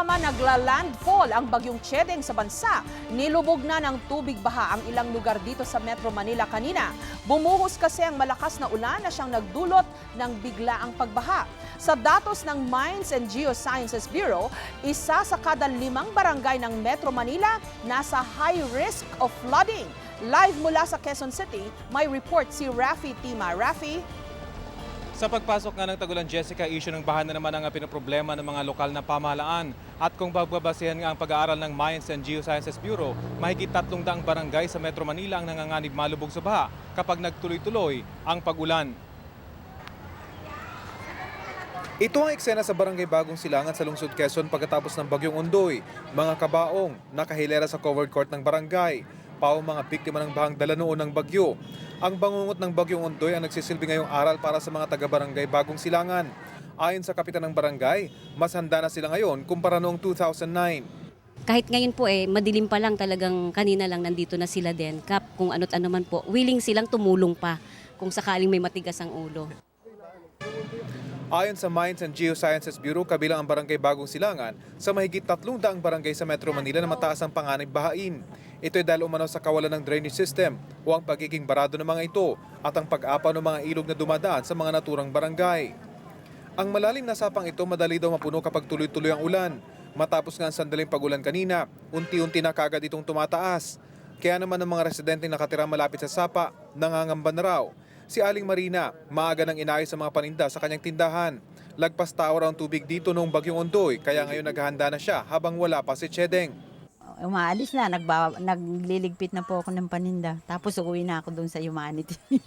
pa man nagla-landfall ang bagyong Chedeng sa bansa, nilubog na ng tubig baha ang ilang lugar dito sa Metro Manila kanina. Bumuhos kasi ang malakas na ulan na siyang nagdulot ng biglaang pagbaha. Sa datos ng Mines and Geosciences Bureau, isa sa kada limang barangay ng Metro Manila nasa high risk of flooding. Live mula sa Quezon City, may report si Rafi Tima. Rafi, Sa pagpasok nga ng Tagulan Jessica, issue ng baha na naman ang pinoproblema ng mga lokal na pamahalaan. At kung bagbabasihan nga ang pag-aaral ng Mines and Geosciences Bureau, mahigit tatlong daang barangay sa Metro Manila ang nanganganib malubog sa baha kapag nagtuloy-tuloy ang pag-ulan. Ito ang eksena sa Barangay Bagong Silangan sa Lungsod Quezon pagkatapos ng Bagyong Undoy. Mga kabaong, nakahilera sa covered court ng barangay. Pao mga biktima ng bahang dala noon ng bagyo. Ang bangungot ng Bagyong Undoy ang nagsisilbi ngayong aral para sa mga taga-barangay Bagong Silangan. Ayon sa kapitan ng barangay, mas handa na sila ngayon kumpara noong 2009. Kahit ngayon po eh, madilim pa lang talagang kanina lang nandito na sila din. Kap kung ano't ano man po, willing silang tumulong pa kung sakaling may matigas ang ulo. Ayon sa Mines and Geosciences Bureau, kabilang ang barangay Bagong Silangan sa mahigit tatlong daang barangay sa Metro Manila na mataas ang panganib bahain. Ito ay dahil umano sa kawalan ng drainage system o ang pagiging barado ng mga ito at ang pag-apaw ng mga ilog na dumadaan sa mga naturang barangay. Ang malalim na sapang ito madali daw mapuno kapag tuloy-tuloy ang ulan. Matapos nga ang sandaling pagulan kanina, unti-unti na kagad itong tumataas. Kaya naman ang mga residente nakatira malapit sa sapa, nangangamba na raw. Si Aling Marina, maaga nang inayos sa mga paninda sa kanyang tindahan. Lagpas raw ang tubig dito noong bagyong Ondoy, kaya ngayon naghahanda na siya habang wala pa si Chedeng. Umaalis na, nagba, nagliligpit na po ako ng paninda. Tapos uuwi na ako doon sa humanity.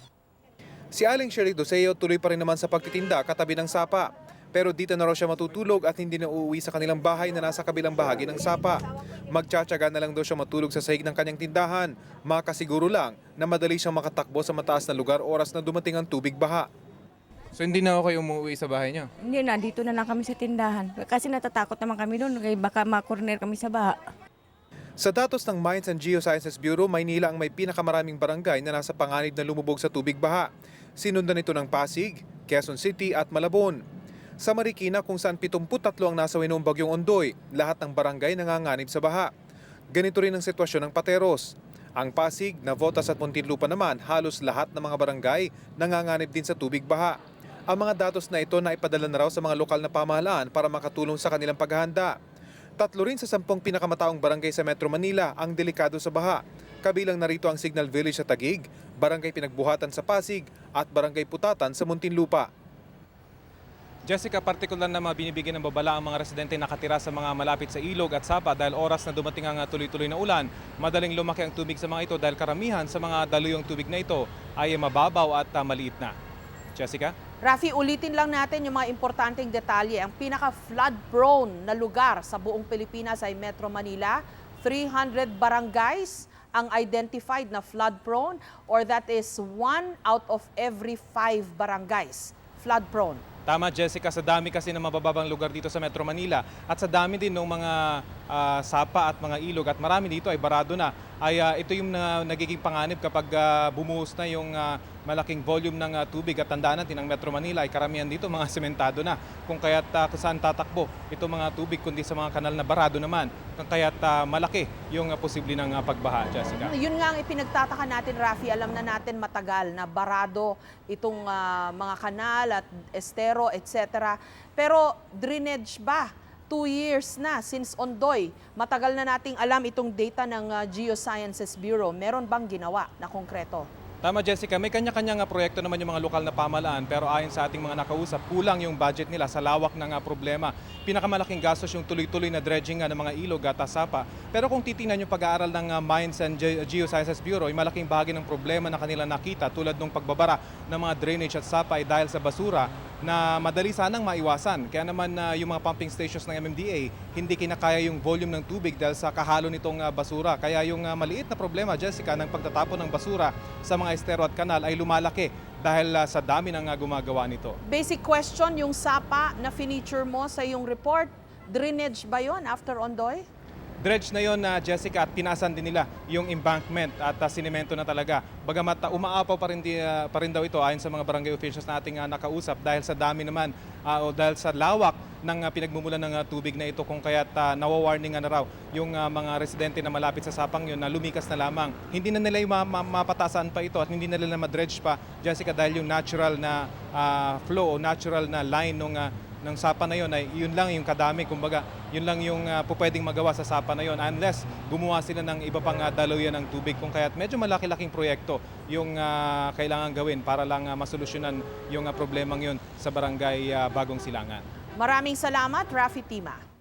Si Aling Sherry Doseo tuloy pa rin naman sa pagtitinda katabi ng sapa. Pero dito na raw siya matutulog at hindi na uuwi sa kanilang bahay na nasa kabilang bahagi ng sapa. Magtsatsaga na lang daw siya matulog sa sahig ng kanyang tindahan. Makasiguro lang na madali siyang makatakbo sa mataas na lugar oras na dumating ang tubig baha. So hindi na ako kayo umuwi sa bahay niyo? Hindi na, dito na lang kami sa tindahan. Kasi natatakot naman kami doon, kaya baka makorner kami sa baha. Sa datos ng Mines and Geosciences Bureau, Maynila ang may pinakamaraming barangay na nasa panganib na lumubog sa tubig baha. Sinundan ito ng Pasig, Quezon City at Malabon. Sa Marikina kung saan 73 ang nasawi noong bagyong Ondoy, lahat ng barangay nanganganib sa baha. Ganito rin ang sitwasyon ng Pateros. Ang Pasig, Navotas at Muntinlupa naman, halos lahat ng mga barangay nanganganib din sa tubig baha. Ang mga datos na ito na ipadala na raw sa mga lokal na pamahalaan para makatulong sa kanilang paghahanda. Tatlo rin sa sampung pinakamataong barangay sa Metro Manila ang delikado sa baha. Kabilang narito ang Signal Village sa Tagig, Barangay Pinagbuhatan sa Pasig at Barangay Putatan sa Muntinlupa. Jessica, partikular na mga binibigyan ng babala ang mga residente nakatira sa mga malapit sa ilog at sapa dahil oras na dumating ang tuloy-tuloy na ulan, madaling lumaki ang tubig sa mga ito dahil karamihan sa mga daluyong tubig na ito ay mababaw at ah, maliit na. Jessica? Rafi, ulitin lang natin yung mga importanteng detalye. Ang pinaka-flood prone na lugar sa buong Pilipinas ay Metro Manila. 300 barangays ang identified na flood prone or that is one out of every five barangays flood prone. Tama Jessica, sa dami kasi ng mabababang lugar dito sa Metro Manila at sa dami din ng mga ah, sapa at mga ilog at marami dito ay barado na. Ay ah, ito yung na, nagiging panganib kapag ah, bumuhos na yung ah, malaking volume ng ah, tubig at tandaan natin ang Metro Manila ay karamihan dito mga sementado na. Kung kaya't kung saan tatakbo ito mga tubig kundi sa mga kanal na barado naman. Kung kaya't ah, malaki yung ah, posible ng ah, pagbaha Jessica. Yun nga ang ipinagtataka natin, Rafi. Alam na natin matagal na barado itong ah, mga kanal at estero, etc. Pero drainage ba? Two years na since Ondoy. Matagal na nating alam itong data ng ah, Geosciences Bureau. Meron bang ginawa na konkreto? Tama Jessica, may kanya-kanya nga proyekto naman yung mga lokal na pamahalaan pero ayon sa ating mga nakausap, kulang yung budget nila sa lawak ng problema. Pinakamalaking gastos yung tuloy-tuloy na dredging ng mga ilog at sapa. Pero kung titingnan yung pag-aaral ng ah, Mines and Ge- Geosciences Bureau, ay malaking bahagi ng problema na kanila nakita tulad ng pagbabara ng mga drainage at sapa ay dahil sa basura na madali sanang maiwasan. Kaya naman ah, yung mga pumping stations ng MMDA, hindi kinakaya yung volume ng tubig dahil sa kahalo nitong ah, basura. Kaya yung ah, maliit na problema, Jessica, ng pagtatapon ng basura sa mga estero at kanal ay lumalaki dahil ah, sa dami ng ah, gumagawa nito. Basic question, yung sapa na finiture mo sa iyong report, drainage ba yon after Ondoy? Dredge na yon na Jessica at tinasan din nila yung embankment at uh, sinemento na talaga. Bagamat uh, umaapaw pa rin, di, uh, pa rin daw ito ayon sa mga barangay officials na ating uh, nakausap dahil sa dami naman uh, o dahil sa lawak ng uh, pinagmumulan ng uh, tubig na ito kung kaya't uh, nawawarningan na raw yung uh, mga residente na malapit sa sapang yun na lumikas na lamang. Hindi na nila ma- ma- mapatasan pa ito at hindi na nila madredge pa Jessica dahil yung natural na uh, flow o natural na line ng uh, ng sapa na yun ay yun lang yung kadami kumbaga yun lang yung uh, pupwedeng magawa sa sapa na yun unless gumawa sila ng iba pang uh, daluyan ng tubig kung kaya't medyo malaki-laking proyekto yung uh, kailangan gawin para lang uh, masolusyonan yung uh, problemang yun sa barangay uh, Bagong Silangan. Maraming salamat, Rafi Tima.